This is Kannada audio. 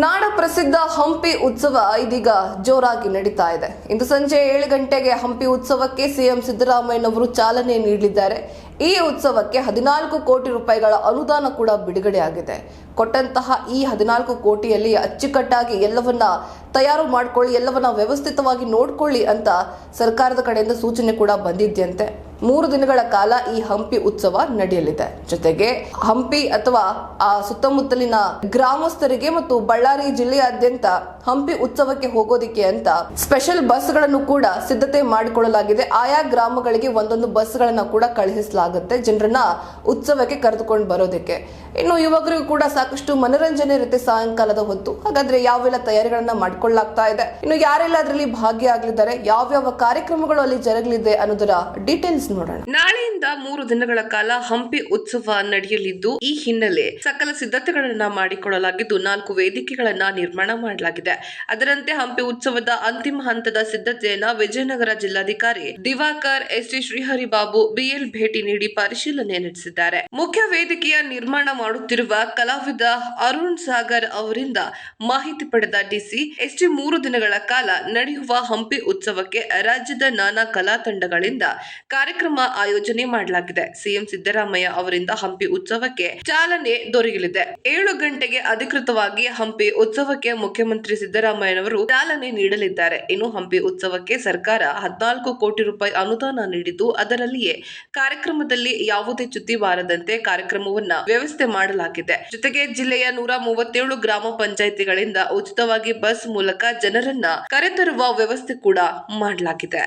ನಾಡ ಪ್ರಸಿದ್ಧ ಹಂಪಿ ಉತ್ಸವ ಇದೀಗ ಜೋರಾಗಿ ನಡೀತಾ ಇದೆ. ಇಂದು ಸಂಜೆ ಏಳು ಗಂಟೆಗೆ ಹಂಪಿ ಉತ್ಸವಕ್ಕೆ ಸಿಎಂ ಸಿದ್ದರಾಮಯ್ಯನವರು ಚಾಲನೆ ನೀಡಲಿದ್ದಾರೆ. ಈ ಉತ್ಸವಕ್ಕೆ ಹದಿನಾಲ್ಕು ಕೋಟಿ ರೂಪಾಯಿಗಳ ಅನುದಾನ ಕೂಡ ಬಿಡುಗಡೆಯಾಗಿದೆ. ಕೊಟ್ಟಂತಹ ಈ ಹದಿನಾಲ್ಕು ಕೋಟಿಯಲ್ಲಿ ಅಚ್ಚುಕಟ್ಟಾಗಿ ಎಲ್ಲವನ್ನ ತಯಾರು ಮಾಡ್ಕೊಳ್ಳಿ, ಎಲ್ಲವನ್ನ ವ್ಯವಸ್ಥಿತವಾಗಿ ನೋಡ್ಕೊಳ್ಳಿ ಅಂತ ಸರ್ಕಾರದ ಕಡೆಯಿಂದ ಸೂಚನೆ ಕೂಡ ಬಂದಿದ್ಯಂತೆ. ಮೂರು ದಿನಗಳ ಕಾಲ ಈ ಹಂಪಿ ಉತ್ಸವ ನಡೆಯಲಿದೆ. ಜೊತೆಗೆ ಹಂಪಿ ಅಥವಾ ಆ ಸುತ್ತಮುತ್ತಲಿನ ಗ್ರಾಮಸ್ಥರಿಗೆ ಮತ್ತು ಬಳ್ಳಾರಿ ಜಿಲ್ಲೆಯಾದ್ಯಂತ ಹಂಪಿ ಉತ್ಸವಕ್ಕೆ ಹೋಗೋದಿಕ್ಕೆ ಅಂತ ಸ್ಪೆಷಲ್ ಬಸ್ಗಳನ್ನು ಕೂಡ ಸಿದ್ಧತೆ ಮಾಡಿಕೊಳ್ಳಲಾಗಿದೆ. ಆಯಾ ಗ್ರಾಮಗಳಿಗೆ ಒಂದೊಂದು ಬಸ್ಗಳನ್ನು ಕೂಡ ಕಳುಹಿಸಲಾಗುತ್ತೆ ಜನರನ್ನ ಉತ್ಸವಕ್ಕೆ ಕರೆದುಕೊಂಡು ಬರೋದಕ್ಕೆ. ಇನ್ನು ಯುವಕರಿಗೂ ಕೂಡ ಸಾಕಷ್ಟು ಮನೋರಂಜನೆ ಇರುತ್ತೆ ಸಾಯಂಕಾಲದ ಹೊತ್ತು. ಹಾಗಾದ್ರೆ ಯಾವೆಲ್ಲ ತಯಾರಿಗಳನ್ನ ಮಾಡ್ಕೊಳ್ಳಾಗ್ತಾ ಇದೆ? ಇನ್ನು ಯಾರೆಲ್ಲ ಅದರಲ್ಲಿ ಭಾಗಿಯಾಗಲಿದ್ದಾರೆ? ಯಾವ್ಯಾವ ಕಾರ್ಯಕ್ರಮಗಳು ಅಲ್ಲಿ ಜರಗಲಿದೆ ಅನ್ನೋದರ ಡೀಟೇಲ್ಸ್ ನೋಡೋಣ. ನಾಳೆಯಿಂದ ಮೂರು ದಿನಗಳ ಕಾಲ ಹಂಪಿ ಉತ್ಸವ ನಡೆಯಲಿದ್ದು, ಈ ಹಿನ್ನೆಲೆ ಸಕಲ ಸಿದ್ಧತೆಗಳನ್ನ ಮಾಡಿಕೊಳ್ಳಲಾಗಿದ್ದು, ನಾಲ್ಕು ವೇದಿಕೆಗಳನ್ನ ನಿರ್ಮಾಣ ಮಾಡಲಾಗಿದೆ. ಅದರಂತೆ ಹಂಪಿ ಉತ್ಸವದ ಅಂತಿಮ ಹಂತದ ಸಿದ್ಧತೆಯನ್ನ ವಿಜಯನಗರ ಜಿಲ್ಲಾಧಿಕಾರಿ Diwakar S T Shrihari Babu BL ಭೇಟಿ ನೀಡಿ ಪರಿಶೀಲನೆ ನಡೆಸಿದ್ದಾರೆ. ಮುಖ್ಯ ವೇದಿಕೆಯ ನಿರ್ಮಾಣ ಮಾಡುತ್ತಿರುವ ಕಲಾವಿದ ಅರುಣ್ ಸಾಗರ್ ಅವರಿಂದ ಮಾಹಿತಿ ಪಡೆದ ಡಿಸಿ ಎಸ್ಟಿ ಮೂರು ದಿನಗಳ ಕಾಲ ನಡೆಯುವ ಹಂಪಿ ಉತ್ಸವಕ್ಕೆ ರಾಜ್ಯದ ನಾನಾ ಕಲಾ ತಂಡಗಳಿಂದ ಕಾರ್ಯಕ್ರಮ ಆಯೋಜನೆ ಮಾಡಲಾಗಿದೆ. ಸಿಎಂ ಸಿದ್ದರಾಮಯ್ಯ ಅವರಿಂದ ಹಂಪಿ ಉತ್ಸವಕ್ಕೆ ಚಾಲನೆ ದೊರೆಯಲಿದೆ. ಏಳು ಗಂಟೆಗೆ ಅಧಿಕೃತವಾಗಿ ಹಂಪಿ ಉತ್ಸವಕ್ಕೆ ಮುಖ್ಯಮಂತ್ರಿ ಸಿದ್ದರಾಮಯ್ಯನವರು ಚಾಲನೆ ನೀಡಲಿದ್ದಾರೆ. ಇನ್ನು ಹಂಪಿ ಉತ್ಸವಕ್ಕೆ ಸರ್ಕಾರ ಹದಿನಾಲ್ಕು ಕೋಟಿ ರೂಪಾಯಿ ಅನುದಾನ ನೀಡಿದ್ದು ಅದರಲ್ಲಿಯೇ ಕಾರ್ಯಕ್ರಮದಲ್ಲಿ ಯಾವುದೇ ಚ್ಯುತಿ ಬಾರದಂತೆ ಕಾರ್ಯಕ್ರಮವನ್ನ ವ್ಯವಸ್ಥೆ ಮಾಡಲಾಗಿದೆ. ಜೊತೆಗೆ ಜಿಲ್ಲೆಯ ನೂರ ಮೂವತ್ತೇಳು ಗ್ರಾಮ ಪಂಚಾಯಿತಿಗಳಿಂದ ಉಚಿತವಾಗಿ ಬಸ್ ಮೂಲಕ ಜನರನ್ನ ಕರೆತರುವ ವ್ಯವಸ್ಥೆ ಕೂಡ ಮಾಡಲಾಗಿದೆ.